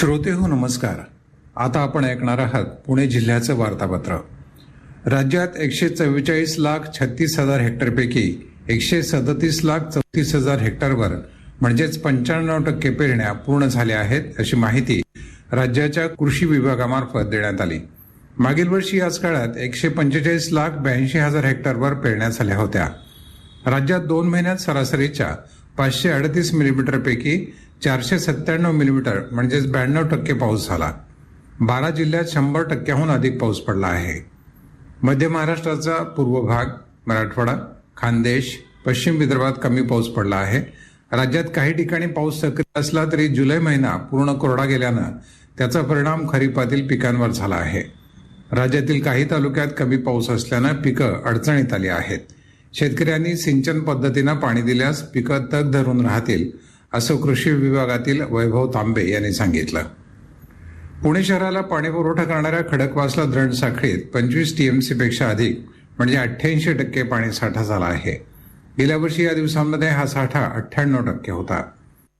श्रोते हो नमस्कार. आता आपण ऐकणार आहात पुणे जिल्ह्याचं वार्तापत्र. राज्यात एकशे चव्वेचाळीस लाख छत्तीस हजार हेक्टरपैकी एकशे सदतीस लाख चौतीस हजार हेक्टरवर म्हणजेच पंच्याण्णव टक्के पेरण्या पूर्ण झाल्या आहेत अशी माहिती राज्याच्या कृषी विभागामार्फत देण्यात आली. मागील वर्षी याच काळात एकशे पंचेचाळीस लाख ब्याऐंशी हजार हेक्टरवर पेरण्या झाल्या होत्या. राज्यात दोन महिन्यात सरासरीच्या पाचशे अडतीस मिलीमीटरपैकी चारशे सत्त्याण्णव मिलीमीटर म्हणजेच ब्याण्णव टक्के पाऊस झाला. बारा जिल्ह्यात शंभर टक्क्याहून अधिक पाऊस पडला आहे. मध्य महाराष्ट्राचा पूर्व भाग मराठवाडा खानदेश पश्चिम विदर्भात कमी पाऊस पडला आहे. राज्यात काही ठिकाणी पाऊस सक्रिय असला तरी जुलै महिना पूर्ण कोरडा गेल्यानं त्याचा परिणाम खरीपातील पिकांवर झाला आहे. राज्यातील काही तालुक्यात कमी पाऊस असल्यानं पिकं अडचणीत आली आहेत. शेतकऱ्यांनी सिंचन पद्धतीनं पाणी दिल्यास पिकं तग धरून राहतील. असं कृषी विभागातील वैभव तांबे यांनी सांगितलं. पुणे शहराला पाणी पुरवठा करणाऱ्या खडकवासला धरण साखळीत पंचवीस टीएमसीपेक्षा अधिक म्हणजे अठ्ठ्याऐंशी टक्के पाणी साठा झाला आहे. गेल्या वर्षी या दिवसांमध्ये हा साठा अठ्ठ्याण्णव टक्के होता.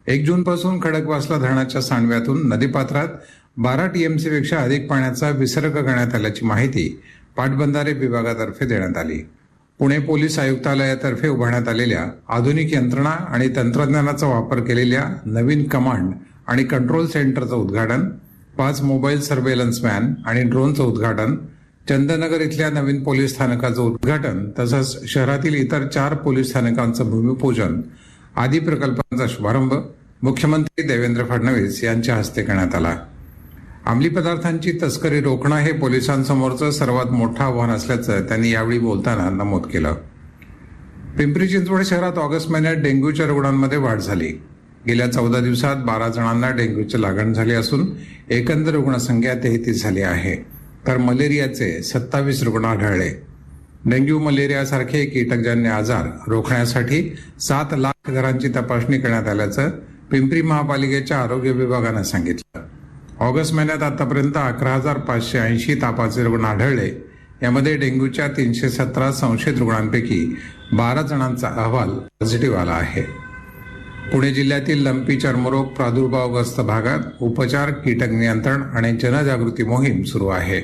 एक जून पासून खडकवासला धरणाच्या सांडव्यातून नदीपात्रात बारा टीएमसीपेक्षा अधिक पाण्याचा विसर्ग करण्यात आल्याची माहिती पाटबंधारे विभागातर्फे देण्यात आली. पुणे पोलीस आयुक्तालयातर्फे उभारण्यात आलेल्या आधुनिक यंत्रणा आणि तंत्रज्ञानाचा वापर केलेल्या नवीन कमांड आणि कंट्रोल सेंटरचं उद्घाटन पाच मोबाईल सर्वेलन्स व्हॅन आणि ड्रोनचं उद्घाटन चंदनगर इथल्या नवीन पोलीस स्थानकाचं उद्घाटन तसंच शहरातील इतर चार पोलीस स्थानकांचं भूमिपूजन आदी प्रकल्पांचा शुभारंभ मुख्यमंत्री देवेंद्र फडणवीस यांच्या हस्ते करण्यात आला. अंमली पदार्थांची तस्करी रोखणं हे पोलिसांसमोरचं सर्वात मोठं आव्हान असल्याचं त्यांनी यावेळी बोलताना नमूद केलं. पिंपरी चिंचवड शहरात ऑगस्ट महिन्यात डेंग्यूच्या रुग्णांमध्ये वाढ झाली. गेल्या चौदा दिवसात बारा जणांना डेंग्यूची लागण झाली असून एकंदर रुग्णसंख्या तेहतीस झाली आहे. तर मलेरियाचे सत्तावीस रुग्ण आढळले. डेंग्यू मलेरियासारखे कीटकजन्य आजार रोखण्यासाठी सात लाख घरांची तपासणी करण्यात आल्याचं पिंपरी महापालिकेच्या आरोग्य विभागानं सांगितलं. ऑगस्ट महिन्यात आतापर्यंत अकरा हजार पाचशे ऐंशी तापाचे रुग्ण आढळले. यामध्ये डेंग्यूच्या तीनशे सतरा संशयित रुग्णांपैकी बारा जणांचा अहवाल पॉझिटिव्ह आला आहे. पुणे जिल्ह्यातील लंपी चर्मरोग प्रादुर्भावग्रस्त भागात उपचार कीटक नियंत्रण आणि जनजागृती मोहीम सुरू आहे.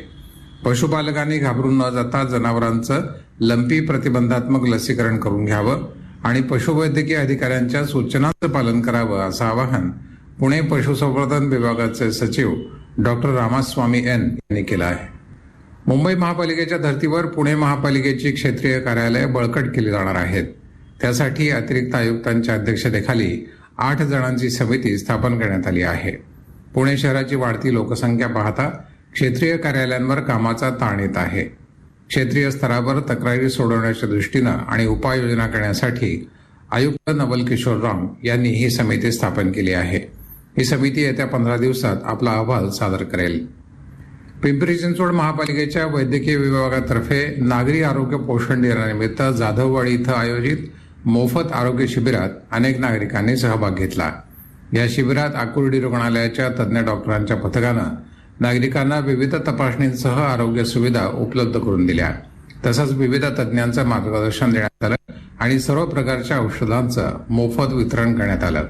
पशुपालकांनी घाबरून न जाता जनावरांचं लंपी प्रतिबंधात्मक लसीकरण करून घ्यावं आणि पशुवैद्यकीय अधिकाऱ्यांच्या सूचनांचं पालन करावं असं आवाहन पुणे पशुसंवर्धन विभागाचे सचिव डॉक्टर रामास्वामी एन यांनी केलं आहे. मुंबई महापालिकेच्या धर्तीवर पुणे महापालिकेची क्षेत्रीय कार्यालय बळकट केली जाणार आहेत. त्यासाठी अतिरिक्त आयुक्तांच्या अध्यक्षतेखाली आठ जणांची समिती स्थापन करण्यात आली आहे. पुणे शहराची वाढती लोकसंख्या पाहता क्षेत्रीय कार्यालयांवर कामाचा ताण येत आहे. क्षेत्रीय स्तरावर तक्रारी सोडवण्याच्या दृष्टीनं आणि उपाययोजना करण्यासाठी आयुक्त नवल किशोर राम यांनी ही समिती स्थापन केली आहे. ही समिती येत्या पंधरा दिवसात आपला अहवाल सादर करेल. पिंपरी चिंचवड महापालिकेच्या वैद्यकीय विभागातर्फे नागरी आरोग्य पोषण दिनानिमित्त जाधववाडी इथं आयोजित मोफत आरोग्य शिबिरात अनेक नागरिकांनी सहभाग घेतला. या शिबिरात आकुर्डी रुग्णालयाच्या तज्ज्ञ डॉक्टरांच्या पथकानं नागरिकांना विविध तपासणींसह आरोग्य सुविधा उपलब्ध करून दिल्या. तसंच विविध तज्ज्ञांचं मार्गदर्शन देण्यात आलं आणि सर्व प्रकारच्या औषधांचं मोफत वितरण करण्यात आलं.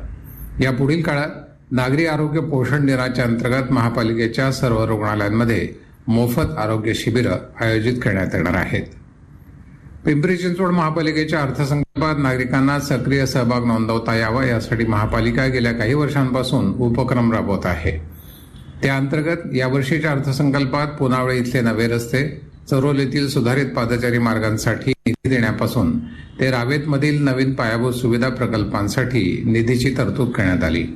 या पुढील काळात नागरी आरोग्य पोषण दिनाच्या अंतर्गत महापालिकेच्या सर्व रुग्णालयांमध्ये मोफत आरोग्य शिबिरं आयोजित करण्यात येणार आहेत. पिंपरी चिंचवड महापालिकेच्या अर्थसंकल्पात नागरिकांना सक्रिय सहभाग नोंदवता यावा यासाठी महापालिका गेल्या काही वर्षांपासून उपक्रम राबवत आहे. त्या अंतर्गत यावर्षीच्या अर्थसंकल्पात पुनावळे इथले नवे रस्ते चरोलीतील सुधारित पादचारी मार्गांसाठी निधी देण्यापासून ते रावेतमधील नवीन पायाभूत सुविधा प्रकल्पांसाठी निधीची तरतूद करण्यात आली.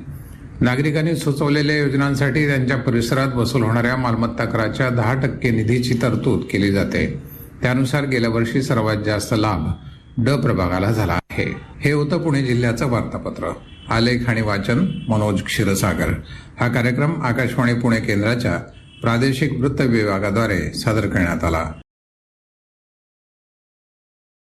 नागरिकांनी सुचवलेल्या योजनांसाठी त्यांच्या परिसरात वसूल होणाऱ्या मालमत्ता कराच्या दहा टक्के निधीची तरतूद केली जाते. त्यानुसार गेल्या वर्षी सर्वात जास्त लाभ ड प्रभागाला झाला आहे. हे होतं पुणे जिल्ह्याचं वार्तापत्र. आलेख आणि वाचन मनोज क्षीरसागर. हा कार्यक्रम आकाशवाणी पुणे केंद्राच्या प्रादेशिक वृत्त विभागाद्वारे सादर करण्यात आला.